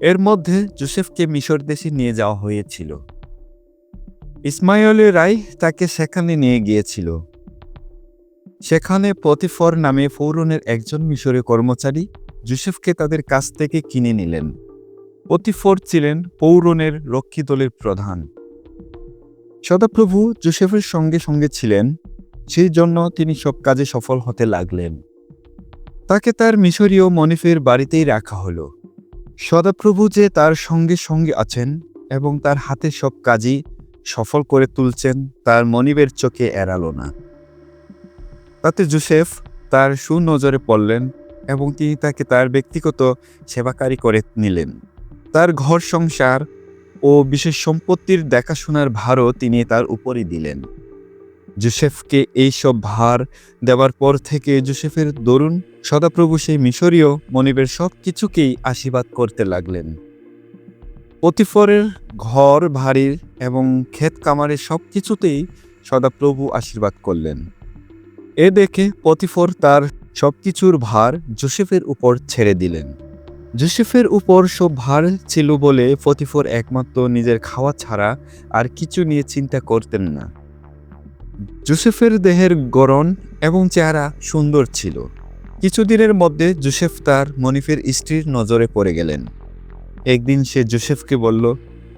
এর মধ্যে জোসেফকে মিশর দেশে নিয়ে যাওয়া হয়েছিল। ইসমাইলের রায় তাকে সেখানে নিয়ে গিয়েছিল। সেখানে পতিফর নামে ফৌরনের একজন মিশরের কর্মচারী জোসেফকে তাদের কাছ থেকে কিনে নিলেন। পতিফর ছিলেন পৌরনের রক্ষী দলের প্রধান। সদাপ্রভু জোসেফের সঙ্গে সঙ্গে ছিলেন সেই জন্য তিনি সব কাজে সফল হতে লাগলেন। তাকে তার মিশরীয় মনিফের বাড়িতেই রাখা হলো। সদাপ্রভু যে তার সঙ্গে সঙ্গে আছেন এবং তার হাতে সব কাজই সফল করে তুলছেন, তার মনিবের চোখে এড়ালো না। তাতে জোসেফ তার সুনজরে পড়লেন এবং তিনি তাকে তার ব্যক্তিগত সেবাকারী করে নিলেন। তার ঘর সংসার ও বিশেষ সম্পত্তির দেখাশোনার ভারও তিনি তার উপরই দিলেন। জোসেফকে এই সব ভার দেওয়ার পর থেকে জোসেফের দরুন সদাপ্রভু সেই মিশরীয় মনিবের সব কিছুকেই আশীর্বাদ করতে লাগলেন। পতিফরের ঘর ভারীর এবং ক্ষেত কামারের সব কিছুতেই সদাপ্রভু আশীর্বাদ করলেন। এ দেখে পতিফর তার সবকিছুর ভার জোসেফের উপর ছেড়ে দিলেন। জোসেফের উপর সব ভার ছিল বলে পতিফর একমাত্র নিজের খাওয়া ছাড়া আর কিছু নিয়ে চিন্তা করতেন না। জোসেফের দেহের গড়ন এবং চেহারা সুন্দর ছিল। কিছুদিনের মধ্যে জোসেফ তার মনিফের স্ত্রীর নজরে পড়ে গেলেন। একদিন সে জোসেফকে বলল,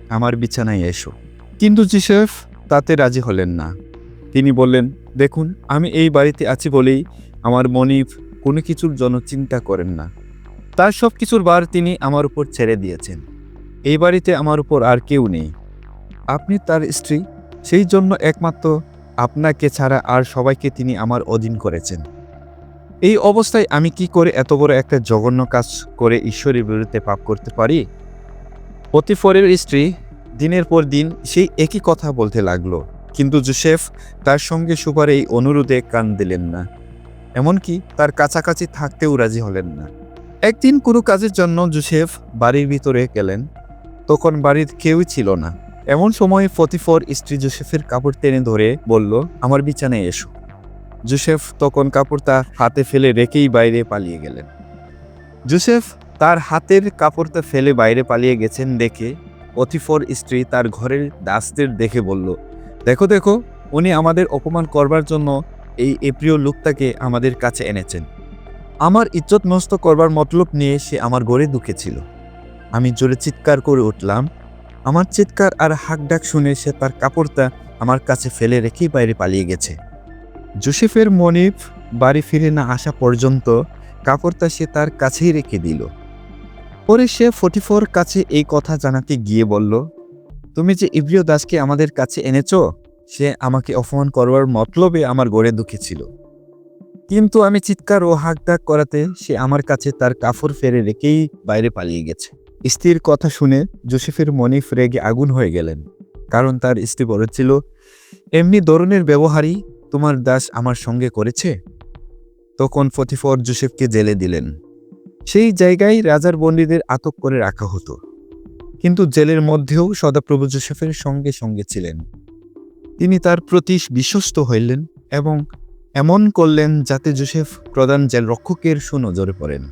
আমার বিছানায় এসো। কিন্তু জোসেফ তাতে রাজি হলেন না। তিনি বললেন, দেখুন, আমি এই বাড়িতে আছি বলেই আমার মনিফ কোনো কিছুর জন্য চিন্তা করেন না। তার সব কিছুর বার তিনি আমার উপর ছেড়ে দিয়েছেন। এই বাড়িতে আমার উপর আর কেউ নেই। আপনি তার স্ত্রী, সেই জন্য একমাত্র আপনাকে ছাড়া আর সবাইকে তিনি আমার অধীন করেছেন। এই অবস্থায় আমি কি করে এত বড় একটা জঘন্য কাজ করে ঈশ্বরের বিরুদ্ধে পাপ করতে পারি? পতিফরের স্ত্রী দিনের পর দিন সেই একই কথা বলতে লাগল, কিন্তু জোসেফ তার সঙ্গে সুপার এই অনুরোধে কান দিলেন না, এমনকি তার কাছাকাছি থাকতেও রাজি হলেন না। একদিন কোনো কাজের জন্য জোসেফ বাড়ির ভিতরে গেলেন, তখন বাড়ির কেউই ছিল না। এমন সময় ফতিফর স্ত্রী জোসেফের কাপড় টেনে ধরে বলল, আমার বিছানায় এসো। জোসেফ তখন কাপড়টা হাতে ফেলে রেখেই বাইরে পালিয়ে গেলেন। জোসেফ তার হাতের কাপড়টা ফেলে বাইরে পালিয়ে গেছেন দেখে পথিফর স্ত্রী তার ঘরের দাসদের দেখে বলল, দেখো দেখো, উনি আমাদের অপমান করবার জন্য এই এপ্রিয় লোকটাকে আমাদের কাছে এনেছেন। আমার ইজ্জত নষ্ট করবার মতলব নিয়ে সে আমার ঘরে ঢুকেছিল আমি জোরে চিৎকার করে উঠলাম আমার চিৎকার আর হাক ডাক শুনে সে তার কাপড়টা আমার কাছে ফেলে রেখেই বাইরে পালিয়ে গেছে। জোসেফের মনিফ বাড়ি ফিরে না আসা পর্যন্ত কাপড়টা সে তার কাছেই রেখে দিল। পরে সে ফটিফোর কাছে এই কথা জানাতে গিয়ে বলল, তুমি যে ইব্রিয় দাসকে আমাদের কাছে এনেছো, সে আমাকে অপমান করবার মতলবে আমার গড়ে দুঃখেছিল কিন্তু আমি চিৎকার ও হাক ডাক করাতে সে আমার কাছে তার কাপড় ফেরে রেখেই বাইরে পালিয়ে গেছে। স্ত্রীর কথা শুনে জোসেফের মনিফ রেগে আগুন হয়ে গেলেন, কারণ তার স্ত্রী বলেছিল, এমনি ধরনের ব্যবহারই তোমার দাস আমার সঙ্গে করেছে? তখন ফতিফর জোসেফকে জেলে দিলেন। সেই জায়গায় রাজার বন্দীদের আটক করে রাখা হতো, কিন্তু জেলের মধ্যেও সদাপ্রভু জোসেফের সঙ্গে সঙ্গে ছিলেন। তিনি তার প্রতি বিশ্বস্ত হইলেন এবং এমন করলেন যাতে জোসেফ প্রধান জেলরক্ষকের সুনজরে পড়েন।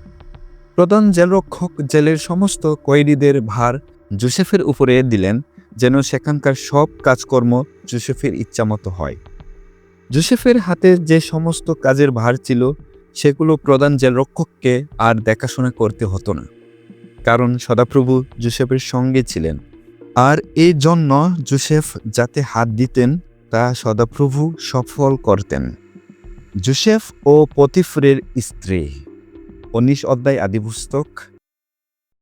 প্রধান জেলরক্ষক জেলের সমস্ত কয়েদিদের ভার জোসেফের উপরে দিলেন, যেন সেখানকার সব কাজকর্ম জোসেফের ইচ্ছামতো হয়। জোসেফের হাতে যে সমস্ত কাজের ভার ছিল, সেগুলো প্রধান জেলরক্ষককে আর দেখাশোনা করতে হতো না। কারণ সদাপ্রভু জোসেফের সঙ্গে ছিলেন। আর এই জন্য জোসেফ যাতে হাত দিতেন, তা সদাপ্রভু সফল করতেন। জোসেফ ও পতিফরের স্ত্রী। উনিশ অধ্যায় আদিপুস্তক